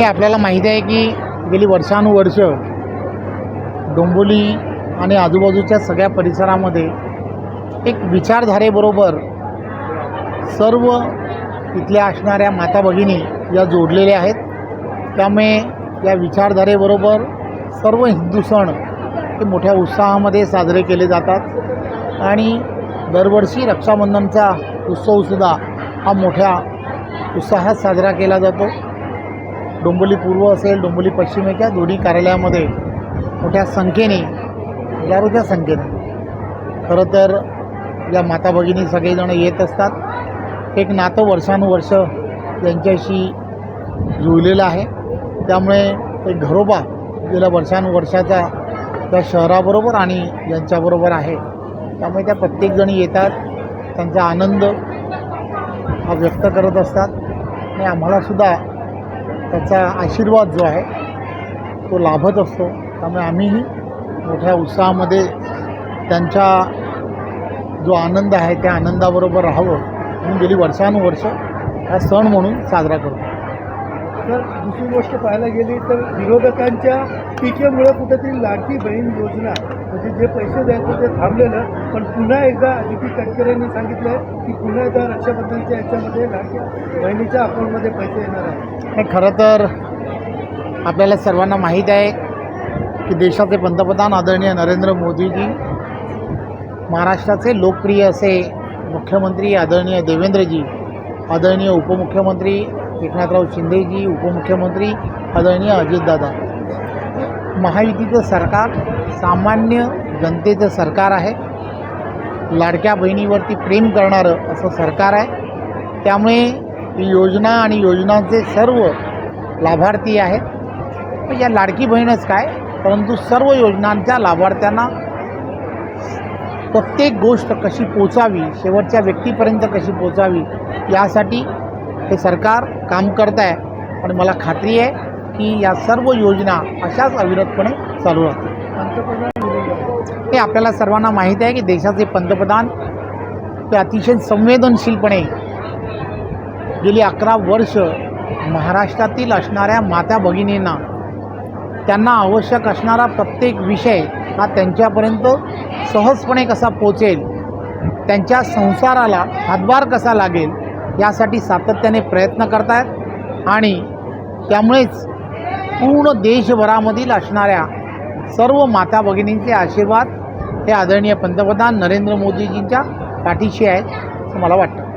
हे आपल्याला माहीत आहे की गेली वर्षानुवर्ष डोंबोली आणि आजूबाजूच्या सगळ्या परिसरामध्ये एक विचारधारेबरोबर सर्व इथल्या असणाऱ्या माता भगिनी या जोडलेल्या आहेत. त्यामुळे या विचारधारेबरोबर सर्व हिंदू सण हे मोठ्या उत्साहामध्ये साजरे केले जातात आणि दरवर्षी रक्षाबंधनचा उत्सवसुद्धा हा मोठ्या उत्साहात साजरा केला जातो. डोंबिवली पूर्व असेल डोंबिवली पश्चिमेच्या दोन्ही कार्यालयामध्ये मोठ्या संख्येने हजारोच्या संख्येने. खरं तर या माता भगिनी सगळेजण येत असतात. एक नातं वर्षानुवर्ष यांच्याशी जुळलेलं आहे. त्यामुळे एक घरोबा गेल्या वर्षानुवर्षाचा त्या शहराबरोबर आणि यांच्याबरोबर आहे. त्यामुळे त्या प्रत्येकजणी येतात त्यांचा आनंद हा व्यक्त करत असतात. आणि आम्हालासुद्धा त्याचा आशीर्वाद जो आहे तो लाभत असतो. त्यामुळे आम्हीही मोठ्या उत्साहामध्ये त्यांच्या जो आनंद आहे त्या आनंदाबरोबर राहावं म्हणून गेली वर्षानुवर्ष हा सण म्हणून साजरा करतो. तर दुसरी गोष्ट पाहायला गेली तर विरोधकांच्या टीकेमुळे कुठेतरी लाडकी बहीण योजना म्हणजे जे पैसे द्यायचं ते थांबलेलं पण पुन्हा एकदा नितीन तटकरेंनी सांगितलं की पुन्हा एकदा रक्षाबंधनच्या याच्यामध्ये लाडकी बहिणीच्या अकाउंटमध्ये पैसे येणार आहे हे खरं तर आपल्याला सर्वांना माहीत आहे की देशाचे पंतप्रधान आदरणीय नरेंद्र मोदीजी महाराष्ट्राचे लोकप्रिय असे मुख्यमंत्री आदरणीय देवेंद्रजी आदरणीय उपमुख्यमंत्री एकनाथराव शिंदेजी उपमुख्यमंत्री आदरणीय अजितदादा. महायुतीचं सरकार सामान्य जनतेचं सरकार आहे. लाडक्या बहिणीवरती प्रेम करणारं असं सरकार आहे. त्यामुळे योजना आणि योजनांचे सर्व लाभार्थी आहेत. या लाडकी बहीणच काय? परंतु सर्व योजनांच्या लाभार्थ्यांना प्रत्येक गोष्ट कशी पोचावी शेवटच्या व्यक्तीपर्यंत कशी पोचावी यासाठी हे सरकार काम करत आहे पण मला खात्री आहे की या सर्व योजना अशाच अविरतपणे चालू राहतील. हे आपल्याला सर्वांना माहीत आहे की देशाचे पंतप्रधान ते अतिशय संवेदनशीलपणे गेली अकरा वर्ष महाराष्ट्रातील असणाऱ्या माता भगिनींना त्यांना आवश्यक असणारा प्रत्येक विषय हा त्यांच्यापर्यंत सहजपणे कसा पोचेल त्यांच्या संसाराला हातभार कसा लागेल यासाठी सातत्याने प्रयत्न करत आहेत आणि त्यामुळेच पूर्ण देशभरामधील असणाऱ्या सर्व माता भगिनींचे आशीर्वाद हे आदरणीय पंतप्रधान नरेंद्र मोदीजींच्या पाठीशी आहेत असं मला वाटतं.